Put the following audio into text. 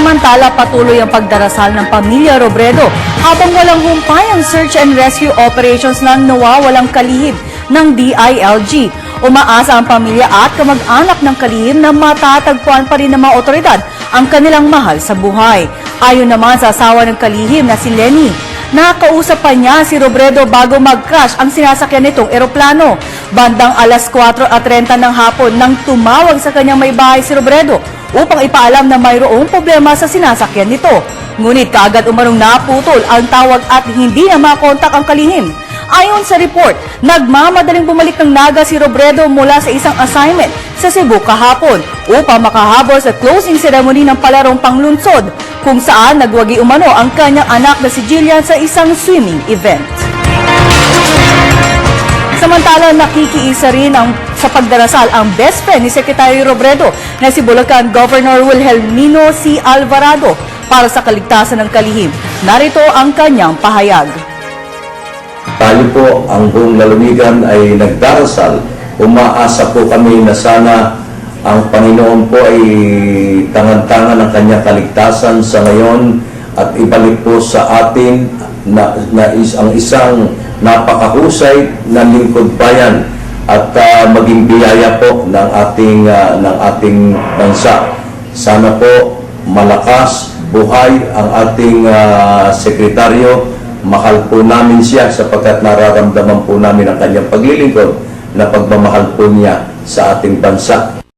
Samantala, patuloy ang pagdarasal ng pamilya Robredo habang walang humpay ang search and rescue operations ng nawawalang kalihim ng DILG. Umaasa ang pamilya at kamag-anak ng kalihim na matatagpuan pa rin ng mga otoridad ang kanilang mahal sa buhay. Ayon naman sa asawa ng kalihim na si Lenny, Nakakausap pa niya si Robredo bago mag-crash ang sinasakyan nitong eroplano. Bandang alas 4 at 30 ng hapon nang tumawag sa kanyang may bahay si Robredo upang ipaalam na mayroong problema sa sinasakyan nito. Ngunit kaagad umarong naputol ang tawag at hindi na makontak ang kalihim. Ayon sa report, nagmamadaling bumalik ng naga si Robredo mula sa isang assignment sa Cebu kahapon upang makahabol sa closing ceremony ng palarong panglunsod kung saan nagwagi umano ang kanyang anak na si Jillian sa isang swimming event. Samantala, nakikiisa rin ang, sa pagdarasal ang best friend ni Secretary Robredo na si Bulacan Governor Wilhelmino C. Alvarado para sa kaligtasan ng kalihim. Narito ang kanyang pahayag. Tayo po, ang buong lalawigan ay nagdarasal. Umaasa po kami na sana ang Panginoon po ay tangan-tangan ng kanyang kaligtasan sa ngayon at ibalik po sa atin na, na is, ang isang napakahusay na lingkod bayan at ah, maging biyaya po ng ating ah, ng ating bansa. Sana po malakas buhay ang ating ah, sekretaryo mahal po namin siya sapagkat nararamdaman po namin ang kanyang paglilingkod na pagmamahal po niya sa ating bansa